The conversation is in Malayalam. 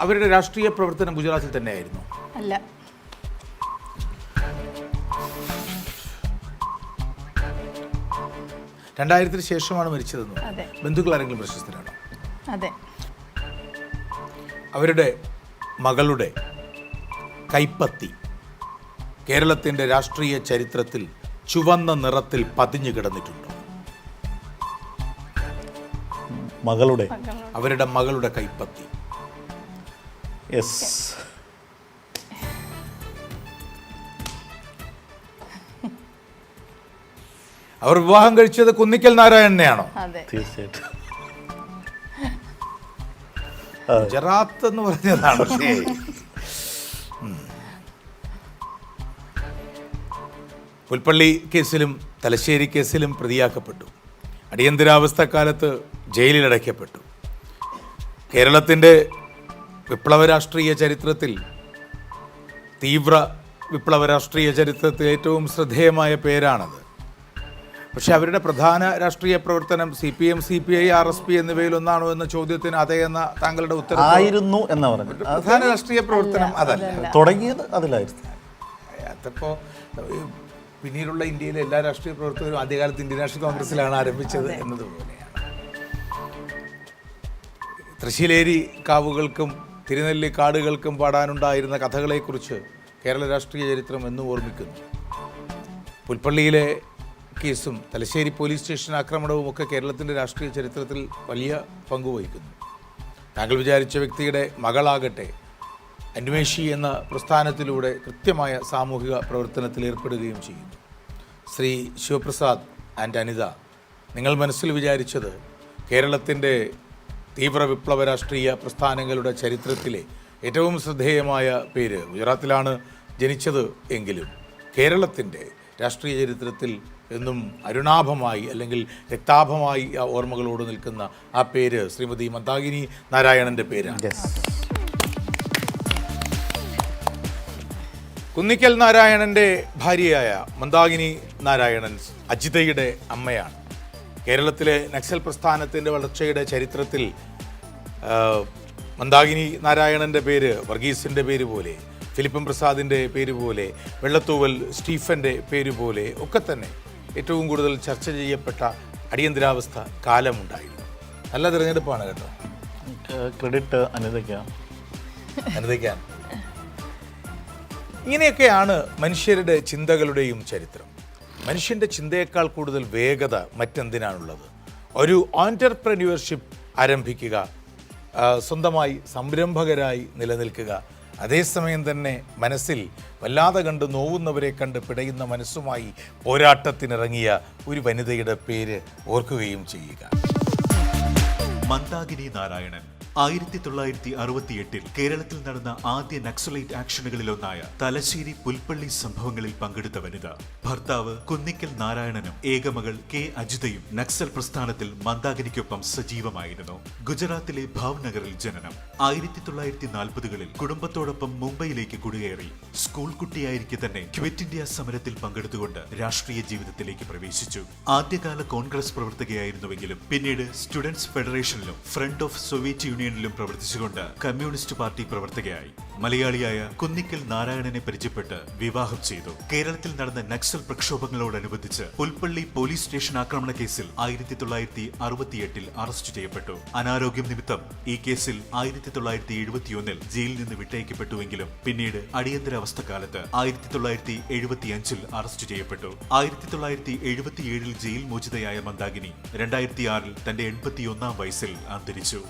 അവരുടെ രാഷ്ട്രീയ പ്രവർത്തനം ഗുജറാത്തിൽ തന്നെയായിരുന്നു. അല്ല. രണ്ടായിരത്തിന് ശേഷമാണ് മരിച്ചതെന്ന് അതെ. ബന്ധുക്കൾ ആരെങ്കിലും പ്രശസ്തരാണോ? അതെ. അവരുടെ മകളുടെ കൈപ്പത്തി കേരളത്തിന്റെ രാഷ്ട്രീയ ചരിത്രത്തിൽ ചുവന്ന നിറത്തിൽ പതിഞ്ഞു കിടന്നിട്ടുണ്ടോ. മകളുടെ അവരുടെ മകളുടെ കൈപ്പത്തി. യെസ് അവർ വിവാഹം കഴിച്ചത് കുന്നിക്കൽ നാരായണനെയാണോ? അതെ. തീർച്ചയായിട്ടും. ഗുജറാത്ത് എന്ന് പറഞ്ഞതാണ്. പുൽപ്പള്ളി കേസിലും തലശ്ശേരി കേസിലും പ്രതിയാക്കപ്പെട്ടു. അടിയന്തരാവസ്ഥ കാലത്ത് ജയിലിലടയ്ക്കപ്പെട്ടു കേരളത്തിന്റെ വിപ്ലവ രാഷ്ട്രീയ ചരിത്രത്തിൽ തീവ്ര വിപ്ലവ രാഷ്ട്രീയ ചരിത്രത്തിൽ ഏറ്റവും ശ്രദ്ധേയമായ പേരാണത്. പക്ഷേ അവരുടെ പ്രധാന രാഷ്ട്രീയ പ്രവർത്തനം C P M C P I R S P എന്നിവയിൽ ഒന്നാണോ എന്ന ചോദ്യത്തിന് അതേ എന്ന താങ്കളുടെ ഉത്തരം ആയിരുന്നു എന്ന് പറഞ്ഞു പ്രധാന രാഷ്ട്രീയ പ്രവർത്തനം അതല്ല. തുടങ്ങിയത് അതിലായിരുന്നു. അതപ്പോ ഈ പിന്നീടുള്ള ഇന്ത്യയിലെ എല്ലാ രാഷ്ട്രീയ പ്രവർത്തകരും ആദ്യകാലത്ത് ഇന്ത്യൻ നാഷണൽ കോൺഗ്രസിലാണ് ആരംഭിച്ചത് എന്നതുപോലെയാണ്. തൃശ്ശിലേരി കാവുകൾക്കും തിരുനെല്ലി കാടുകൾക്കും പാടാനുണ്ടായിരുന്ന കഥകളെക്കുറിച്ച് കേരള രാഷ്ട്രീയ ചരിത്രം എന്നും ഓർമ്മിക്കുന്നു. പുൽപ്പള്ളിയിലെ കേസും തലശ്ശേരി പോലീസ് സ്റ്റേഷൻ ആക്രമണവും ഒക്കെ കേരളത്തിന്റെ രാഷ്ട്രീയ ചരിത്രത്തിൽ വലിയ പങ്കുവഹിക്കുന്നു താങ്കൾ വിചാരിച്ച വ്യക്തിയുടെ മകളാകട്ടെ അന്വേഷി എന്ന പ്രസ്ഥാനത്തിലൂടെ കൃത്യമായ സാമൂഹിക പ്രവർത്തനത്തിൽ ഏർപ്പെടുകയും ചെയ്യുന്നു. ശ്രീ ശിവപ്രസാദ് ആൻഡ് അനിത നിങ്ങൾ മനസ്സിൽ വിചാരിച്ചത് കേരളത്തിന്റെ തീവ്ര വിപ്ലവ രാഷ്ട്രീയ പ്രസ്ഥാനങ്ങളുടെ ചരിത്രത്തിലെ ഏറ്റവും ശ്രദ്ധേയമായ പേര് ഗുജറാത്തിലാണ് ജനിച്ചത് എങ്കിലും കേരളത്തിന്റെ രാഷ്ട്രീയ ചരിത്രത്തിൽ എന്നും അരുണാഭമായി അല്ലെങ്കിൽ രക്താഭമായി ഓർമ്മകളോട് നിൽക്കുന്ന ആ പേര് ശ്രീമതി മന്ദാകിനി നാരായണന്റെ പേരാണ്. കുന്നിക്കൽ നാരായണന്റെ ഭാര്യയായ മന്ദാകിനി നാരായണൻ അജിതയുടെ അമ്മയാണ്. കേരളത്തിലെ നക്സൽ പ്രസ്ഥാനത്തിന്റെ വളർച്ചയുടെ ചരിത്രത്തിൽ മന്ദാഗിനി മന്ദാകിനി നാരായണന്റെ പേര് വർഗീസിന്റെ പേര് പോലെ ഫിലിപ്പൻ പ്രസാദിന്റെ പേര് പോലെ വെള്ളത്തൂവൽ സ്റ്റീഫന്റെ പേര് പോലെ ഒക്കെ തന്നെ ഏറ്റവും കൂടുതൽ ചർച്ച ചെയ്യപ്പെട്ട അടിയന്തരാവസ്ഥ കാലമുണ്ടായിരുന്നു. നല്ല തിരഞ്ഞെടുപ്പാണ് കേട്ടോ. ക്രെഡിറ്റ് അനിതയ്ക്കാണ്. അനുദിക്കാൻ ഇങ്ങനെയൊക്കെയാണ് മനുഷ്യരുടെ ചിന്തകളുടെയും ചരിത്രം. മനുഷ്യന്റെ ചിന്തയേക്കാൾ കൂടുതൽ വേഗത മറ്റെന്തിനാണുള്ളത്? ഒരു ഓൺടർപ്രന്യൂവർഷിപ്പ് ആരംഭിക്കുക സ്വന്തമായി സംരംഭകരായി നിലനിൽക്കുക. അതേസമയം തന്നെ മനസ്സിൽ വല്ലാതെ കണ്ട് നോവുന്നവരെ കണ്ട് പിടയുന്ന മനസ്സുമായി പോരാട്ടത്തിനിറങ്ങിയ ഒരു വനിതയുടെ പേര് ഓർക്കുകയും ചെയ്യുക. മന്ദാകിനി നാരായണൻ ആയിരത്തി തൊള്ളായിരത്തി അറുപത്തിയെട്ടിൽ കേരളത്തിൽ നടന്ന ആദ്യ നക്സലൈറ്റ് ആക്ഷനുകളിലൊന്നായ തലശ്ശേരി പുൽപ്പള്ളി സംഭവങ്ങളിൽ പങ്കെടുത്ത വനിത ഭർത്താവ് കുന്നിക്കൽ നാരായണനും ഏകമകൾ കെ അജിതയും നക്സൽ പ്രസ്ഥാനത്തിൽ മന്ദാകിനിക്കൊപ്പം സജീവമായിരുന്നു. ഗുജറാത്തിലെ ഭാവ്നഗറിൽ ജനനം. ആയിരത്തി തൊള്ളായിരത്തി നാൽപ്പതുകളിൽ കുടുംബത്തോടൊപ്പം മുംബൈയിലേക്ക് കുടിയേറി. സ്കൂൾ കുട്ടിയായിരിക്കെ തന്നെ ക്വിറ്റ് ഇന്ത്യ സമരത്തിൽ പങ്കെടുത്തുകൊണ്ട് രാഷ്ട്രീയ ജീവിതത്തിലേക്ക് പ്രവേശിച്ചു. ആദ്യകാല കോൺഗ്രസ് പ്രവർത്തകയായിരുന്നുവെങ്കിലും പിന്നീട് സ്റ്റുഡൻസ് ഫെഡറേഷനിലും ഫ്രണ്ട് ഓഫ് സോവിയറ്റ് യൂണിയനിലും പ്രവർത്തിച്ചുകൊണ്ട് കമ്മ്യൂണിസ്റ്റ് പാർട്ടി പ്രവർത്തകയായി മലയാളിയായ കുന്നിക്കൽ നാരായണനെ പരിചയപ്പെട്ട് വിവാഹം ചെയ്തു. കേരളത്തിൽ നടന്ന നക്സൽ പ്രക്ഷോഭങ്ങളോടനുബന്ധിച്ച് പുൽപ്പള്ളി പോലീസ് സ്റ്റേഷൻ ആക്രമണ കേസിൽ ആയിരത്തി തൊള്ളായിരത്തി അറുപത്തിയെട്ടിൽ അറസ്റ്റ് ചെയ്യപ്പെട്ടു. അനാരോഗ്യം നിമിത്തം ഈ കേസിൽ ആയിരത്തി തൊള്ളായിരത്തി എഴുപത്തിയൊന്നിൽ ജയിലിൽ നിന്ന് വിട്ടയക്കപ്പെട്ടുവെങ്കിലും പിന്നീട് അടിയന്തരാവസ്ഥ കാലത്ത് ആയിരത്തി തൊള്ളായിരത്തി എഴുപത്തിയഞ്ചിൽ അറസ്റ്റ് ചെയ്യപ്പെട്ടു. ആയിരത്തി തൊള്ളായിരത്തി എഴുപത്തിയേഴിൽ ജയിൽ മോചിതയായ മന്ദാഗിനി രണ്ടായിരത്തി ആറിൽ തന്റെ എൺപത്തിയൊന്നാം വയസ്സിൽ അന്തരിച്ചു.